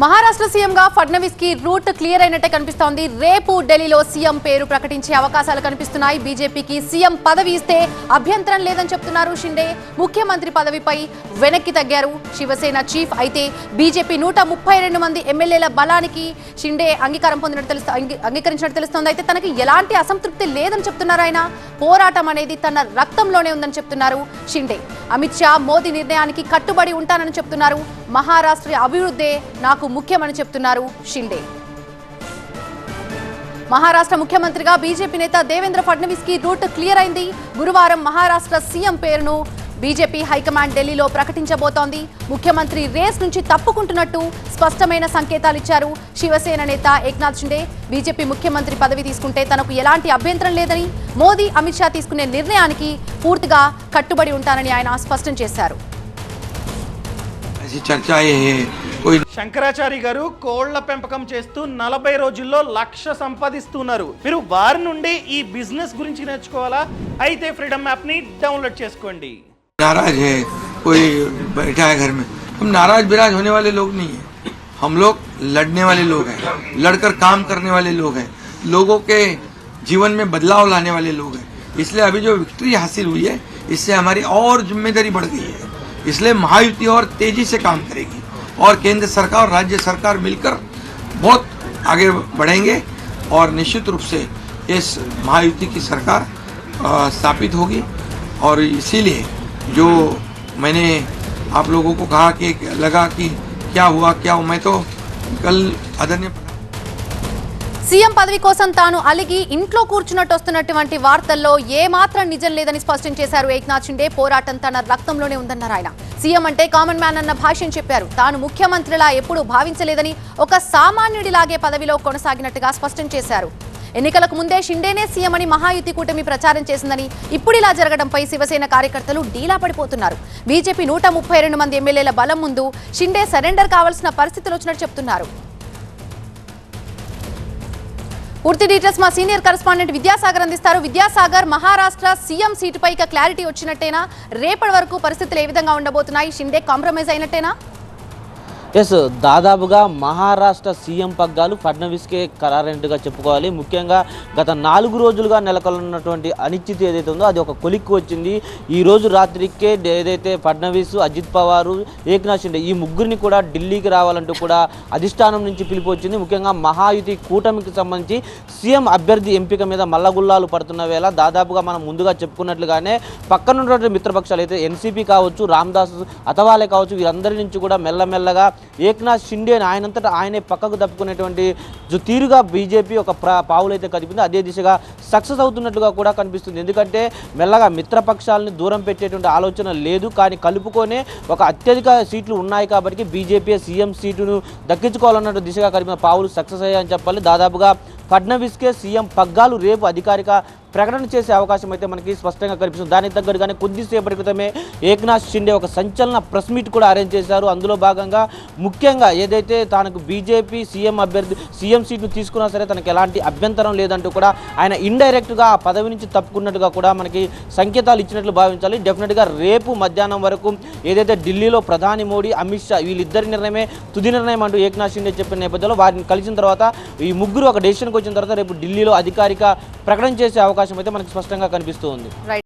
మహారాష్ట్ర సీఎంగా ఫడ్నవీస్కి route clear అయినట్టే కనిపిస్తోంది. రేపు ఢిల్లీలో సీఎం పేరు ప్రకటించే అవకాశాలు కనిపిస్తున్నాయి. బీజేపీకి సీఎం పదవి ఇస్తే అభ్యంతరం లేదని చెప్తున్నారు షిండే. ముఖ్యమంత్రి పదవిపై వెనక్కి తగ్గారు. శివసేన చీఫ్ అయితే బీజేపీ నూట ముప్పై రెండు మంది ఎమ్మెల్యేల బలానికి షిండే అంగీకారం పొందినట్టు తెలుస్తు అంగీ- అంగీకరించినట్టు తెలుస్తోంది. అయితే తనకి ఎలాంటి అసంతృప్తి లేదని చెప్తున్నారు ఆయన. పోరాటం అనేది తన రక్తంలోనే ఉందని చెప్తున్నారు షిండే. అమిత్ షా మోదీ నిర్ణయానికి కట్టుబడి ఉంటానని చెప్తున్నారు. మహారాష్ట్ర అభివృద్ధే నాకు ముఖ్యమని చెప్తున్నారు షిండే. మహారాష్ట్ర ముఖ్యమంత్రిగా బీజేపీ నేత దేవేంద్ర ఫడ్నవీస్కి రూట్ క్లియర్ అయింది. గురువారం మహారాష్ట్ర సీఎం పేరును బీజేపీ హైకమాండ్ ఢిల్లీలో ప్రకటించబోతోంది. ముఖ్యమంత్రి రేస్ నుంచి తప్పుకుంటున్నట్టు స్పష్టమైన సంకేతాలు ఇచ్చారు. శివసేన నేత ఏక్నాథ్ షిండే బీజేపీ ముఖ్యమంత్రి పదవి తీసుకుంటే తనకు ఎలాంటి అభ్యంతరం లేదని మోదీ అమిత్ షా తీసుకునే నిర్ణయానికి పూర్తిగా కట్టుబడి ఉంటానని ఆయన స్పష్టం చేశారు. శంకరాచారి గారు కోళ్ళ పెంపకం చేస్తూ నలభై రోజుల్లో లక్ష సంపాదిస్తున్నారు. మీరు వారి నుండి ఈ బిజినెస్ గురించి నేర్చుకోవాలా? అయితే ఫ్రీడమ్ యాప్ని డౌన్లోడ్ చేసుకోండి. नाराज़ है, कोई बैठा है घर में। हम नाराज़ बिराज होने वाले लोग नहीं है। हम लोग लड़ने वाले लोग हैं, लड़कर काम करने वाले लोग हैं, लोगों के जीवन में बदलाव लाने वाले लोग हैं। इसलिए अभी जो विक्ट्री हासिल हुई है, इससे हमारी और ज़िम्मेदारी बढ़ गई है। इसलिए महायुति और तेज़ी से काम करेगी और केंद्र सरकार और राज्य सरकार मिलकर बहुत आगे बढ़ेंगे और निश्चित रूप से इस महायुति की सरकार स्थापित होगी। और इसीलिए जो मैंने आप लोगों को कहा कि लगा कि क्या हुआ क्या हुआ मैं तो कल आदरणीय సీఎం పదవి కోసం తాను అలిగి ఇంట్లో కూర్చున్నట్టు వస్తున్నటువంటి వార్తల్లో ఏ మాత్రం నిజం లేదని స్పష్టం చేశారు ఏక్నాథ్ షిండే పోరాటం తన రక్తంలోనే ఉందన్నారు ఆయన సీఎం అంటే కామన్ మ్యాన్ అన్న భాష్యం చెప్పారు తాను ముఖ్యమంత్రిలా ఎప్పుడూ భావించలేదని ఒక సామాన్యుడిలాగే పదవిలో కొనసాగినట్టుగా స్పష్టం చేశారు ఎన్నికలకు ముందే షిండేనే సీఎం అని మహాయుతి కూటమి ప్రచారం చేసిందని ఇప్పుడు ఇలా జరగడంపై శివసేన కార్యకర్తలు డీలా పడిపోతున్నారు. బీజేపీ నూట ముప్పై రెండు మంది ఎమ్మెల్యేల బలం ముందు షిండే సరెండర్ కావాల్సిన పరిస్థితులు వచ్చినట్టు చెప్తున్నారు. పూర్తి డీటెయిల్స్ మా సీనియర్ కరెస్పాండెంట్ విద్యాసాగర్ అందిస్తారు. విద్యాసాగర్ మహారాష్ట్ర సీఎం సీటుపై ఇక క్లారిటీ వచ్చినట్టేనా? రేపటి వరకు పరిస్థితులు ఏ విధంగా ఉండబోతున్నాయి? షిండే కాంప్రమైజ్ అయినట్టేనా? ఎస్ దాదాపుగా మహారాష్ట్ర సీఎం పగ్గాలు ఫడ్నవీస్కే ఖరారైనట్టుగా చెప్పుకోవాలి. ముఖ్యంగా గత నాలుగు రోజులుగా నెలకొన్నటువంటి అనిశ్చితి ఏదైతే ఉందో అది ఒక కొలిక్కి వచ్చింది. ఈ రోజు రాత్రికే ఏదైతే ఫడ్నవీస్ అజిత్ పవారు ఏక్నాథ్ షిండే ఈ ముగ్గురిని కూడా ఢిల్లీకి రావాలంటూ కూడా అధిష్టానం నుంచి పిలుపు వచ్చింది. ముఖ్యంగా మహాయుతి కూటమికి సంబంధించి సీఎం అభ్యర్థి ఎంపిక మీద మల్లగుల్లాలు పడుతున్న వేళ దాదాపుగా మనం ముందుగా చెప్పుకున్నట్లుగానే పక్కనున్నటువంటి మిత్రపక్షాలు అయితే ఎన్సీపీ కావచ్చు రామ్దాస్ అతవాలే కావచ్చు వీరందరి నుంచి కూడా మెల్లమెల్లగా ఏక్నాథ్ షిండే ఆయనంతటా ఆయనే పక్కకు తప్పుకునేటువంటి జు- తీరుగా బీజేపీ ఒక పావులైతే కదిపింది. అదే దిశగా సక్సెస్ అవుతున్నట్లుగా కూడా కనిపిస్తుంది. ఎందుకంటే మెల్లగా మిత్రపక్షాలని దూరం పెట్టేటువంటి ఆలోచన లేదు. కానీ కలుపుకొనే ఒక అత్యధిక సీట్లు ఉన్నాయి కాబట్టి బీజేపీ సీఎం సీటును దక్కించుకోవాలన్న దిశగా కలిపిన పావులు సక్సెస్ అయ్యాయని చెప్పాలి. దాదాపుగా ఫడ్నవీస్కే సీఎం పగ్గాలు రేపు అధికారిక ప్రకటన చేసే అవకాశం అయితే మనకి స్పష్టంగా కనిపిస్తుంది. దానికి తగ్గట్టుగానే కొద్దిసేపటి క్రితమే ఏక్నాథ్ షిండే ఒక సంచలన ప్రెస్ మీట్ కూడా అరేంజ్ చేశారు. అందులో భాగంగా ముఖ్యంగా ఏదైతే తనకు బీజేపీ సీఎం అభ్యర్థి సీఎం సీట్ను తీసుకున్నా సరే తనకు ఎలాంటి అభ్యంతరం లేదంటూ కూడా ఆయన ఇండైరెక్ట్గా ఆ పదవి నుంచి తప్పుకున్నట్టుగా కూడా మనకి సంకేతాలు ఇచ్చినట్లు భావించాలి. డెఫినెట్గా రేపు మధ్యాహ్నం వరకు ఏదైతే ఢిల్లీలో ప్రధాని మోడీ అమిత్ షా వీళ్ళిద్దరి నిర్ణయమే తుది నిర్ణయం అంటూ ఏక్నాథ్ షిండే చెప్పిన నేపథ్యంలో వారిని కలిసిన తర్వాత ఈ ముగ్గురు ఒక డెసిషన్కి వచ్చిన తర్వాత రేపు ఢిల్లీలో అధికారిక ప్రకటన చేసే అవకాశం అయితే మనకు స్పష్టంగా కనిపిస్తూ ఉంది.